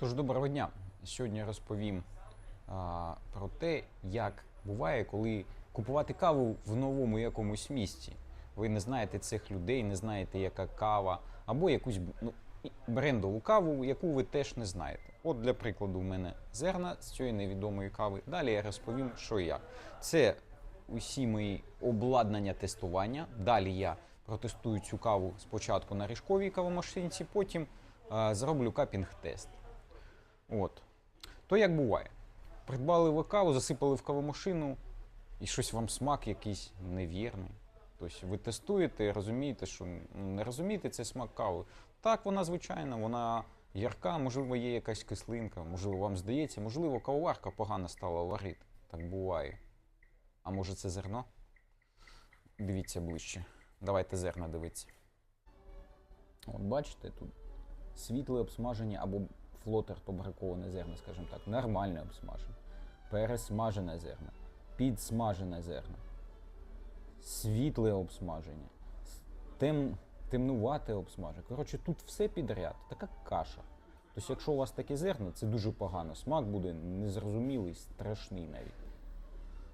Тож доброго дня. Сьогодні розповім а, про те, як буває, коли купувати каву в новому якомусь місті. Ви не знаєте цих людей, не знаєте, яка кава, або якусь ну, брендову каву, яку ви теж не знаєте. От для прикладу, у мене зерна з цієї невідомої кави. Далі я розповім, що як. Це усі мої обладнання тестування. Далі я протестую цю каву спочатку на ріжковій кавомашинці, потім е, зроблю капінг-тест. От. То як буває? Придбали ви каву, засипали в кавомашину, і щось вам смак якийсь невірний. Тобто ви тестуєте, і розумієте, що ну, не розумієте цей смак кави. Так, вона звичайна, вона ярка, можливо, є якась кислинка, можливо, вам здається, можливо, кавоварка погано стала варити. Так буває. А може це зерно? Дивіться ближче. Давайте зерна дивитися. От бачите, тут світле обсмаження або флотер, то браковане зерна, скажімо так, нормальне обсмаження, пересмажене зерна, підсмажене зерна, світле обсмаження, тем, темнувате обсмаження. Коротше, тут все підряд, така каша. Тобто, якщо у вас таке зерна, це дуже погано. Смак буде незрозумілий, страшний навіть.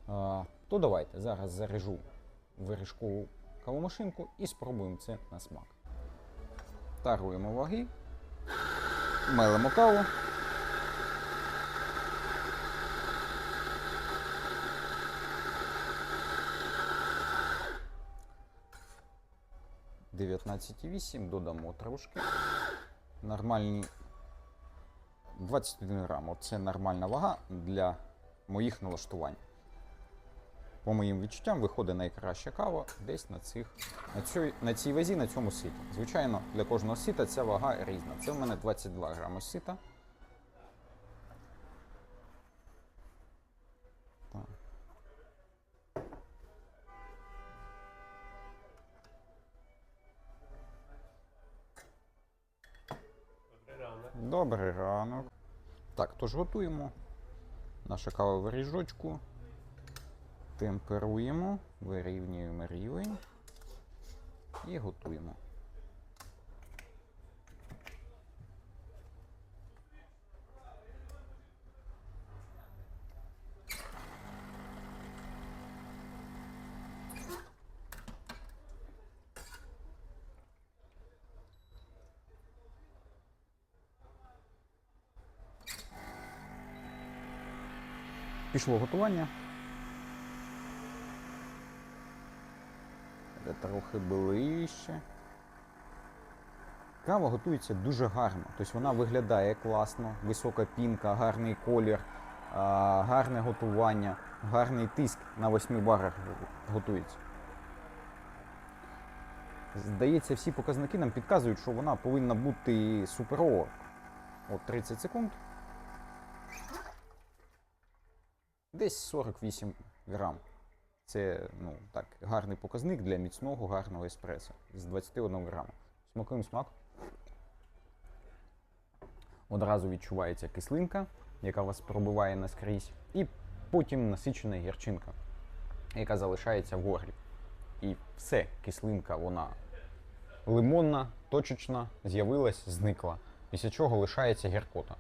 А, то давайте зараз заряжу виріжкову кавомашинку і спробуємо це на смак. Таруємо ваги, мелимо каву. «19,8» додамо трошки. Нормальні 21 грам. Це нормальна вага для моїх налаштувань. По моїм відчуттям, виходить найкраща кава десь на, цих, на, цій, на цій вазі, на цьому ситі. Звичайно, для кожного сита ця вага різна. Це в мене 22 грами сита. Так. Добрий ранок. Так, тож готуємо нашу кавову ріжочку. Темперуємо, вирівнюємо рівень і готуємо. Пішло готування. Трохи ближче. Кава готується дуже гарно. Тобто вона виглядає класно, висока пінка, гарний колір, гарне готування, гарний тиск на 8 барах готується. Здається, всі показники нам підказують, що вона повинна бути суперова. От 30 секунд. Десь 48 грам. Це ну, так, гарний показник для міцного, гарного еспресо з 21 грама. Смакуємо смак. Одразу відчувається кислинка, яка вас пробиває наскрізь, і потім насичена гірчинка, яка залишається в горлі. І все, кислинка, вона лимонна, точечна, з'явилась, зникла. Після чого лишається гіркота.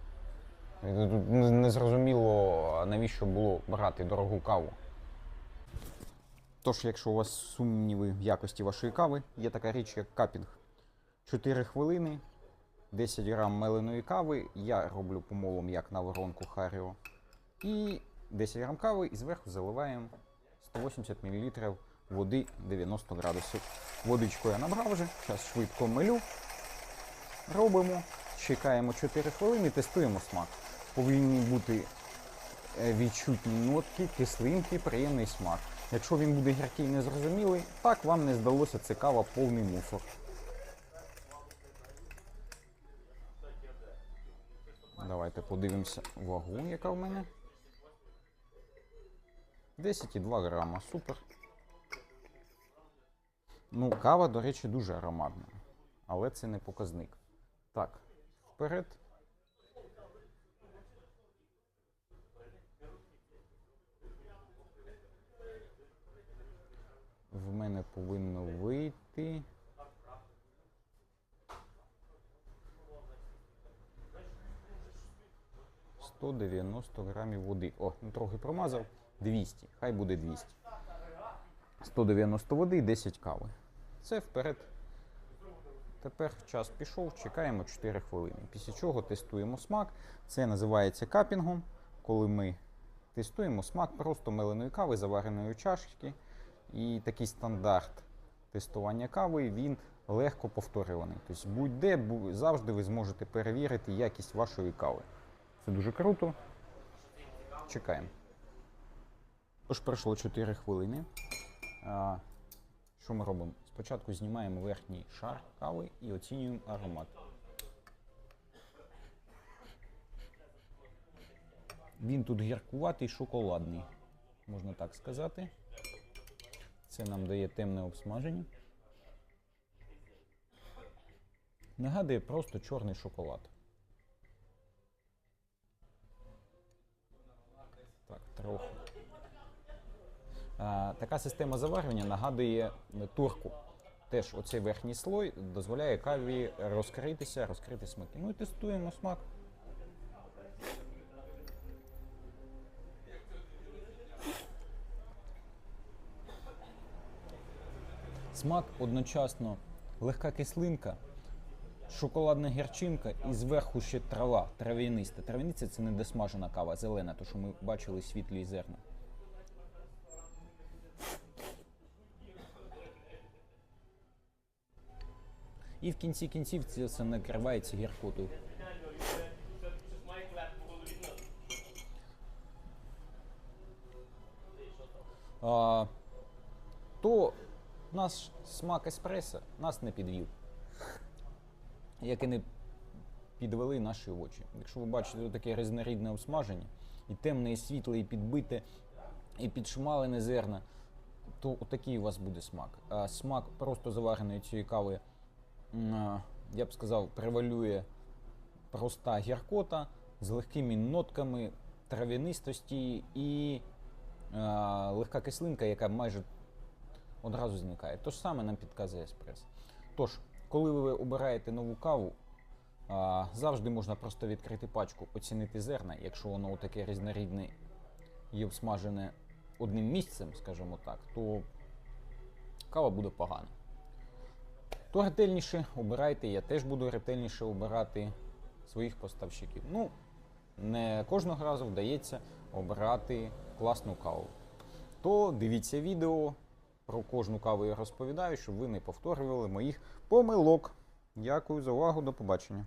Незрозуміло, навіщо було брати дорогу каву. Тож, якщо у вас сумніви в якості вашої кави, є така річ, як капінг. 4 хвилини, 10 грам меленої кави. Я роблю помолом як на воронку Харіо. І 10 грам кави і зверху заливаємо 180 мл води 90 градусів. Водичку я набрав вже, зараз швидко милю. Робимо, чекаємо 4 хвилини, тестуємо смак. Повинні бути відчутні нотки, кислинки, приємний смак. Якщо він буде гіркий і незрозумілий, так вам не здалося це кава повний мусор. Давайте подивимося вагу, яка в мене. 10,2 грама. Супер. Ну, кава, до речі, дуже ароматна. Але це не показник. Так, вперед. В мене повинно вийти. 190 грамів води. О, ну трохи промазав. 200. Хай буде 200. 190 води і 10 кави. Це вперед. Тепер час пішов, чекаємо 4 хвилини. Після чого тестуємо смак. Це називається капінгом, коли ми тестуємо смак просто меленої кави, завареної чашки. І такий стандарт тестування кави він легко повторюваний. Тобто будь-де бу- завжди ви зможете перевірити якість вашої кави. Це дуже круто. Чекаємо. Тож пройшло 4 хвилини. А, що ми робимо? Спочатку знімаємо верхній шар кави і оцінюємо аромат. Він тут гіркуватий, шоколадний, можна так сказати. Це нам дає темне обсмаження. Нагадує просто чорний шоколад. Так, трохи. А, така система заварювання нагадує турку. Теж оцей верхній слой дозволяє каві розкритися, розкрити смаки. Ну і тестуємо смак. Смак одночасно легка кислинка, шоколадна гірчинка і зверху ще трава, трав'яниста. Трав'яниця це не досмажена кава, зелена, то що ми бачили світлі зерна. І в кінці кінців це все накривається гіркотою. А, то наш смак еспресо нас не підвів, як і не підвели наші очі. Якщо ви бачите таке різнорідне обсмаження, і темне, і світле, і підбите, і підшмалене зерна, то отакий у вас буде смак. А смак просто завареної цієї кави, я б сказав, превалює проста гіркота з легкими нотками трав'янистості і легка кислинка, яка майже одразу зникає. То саме нам підказує еспресо. Тож, коли ви обираєте нову каву, завжди можна просто відкрити пачку, оцінити зерна, якщо воно таке різнорідне і обсмажене одним місцем, скажімо так, то кава буде погана. То ретельніше обирайте, я теж буду ретельніше обирати своїх поставщиків. Ну, не кожного разу вдається обирати класну каву. То дивіться відео, про кожну каву я розповідаю, щоб ви не повторювали моїх помилок. Дякую за увагу, до побачення.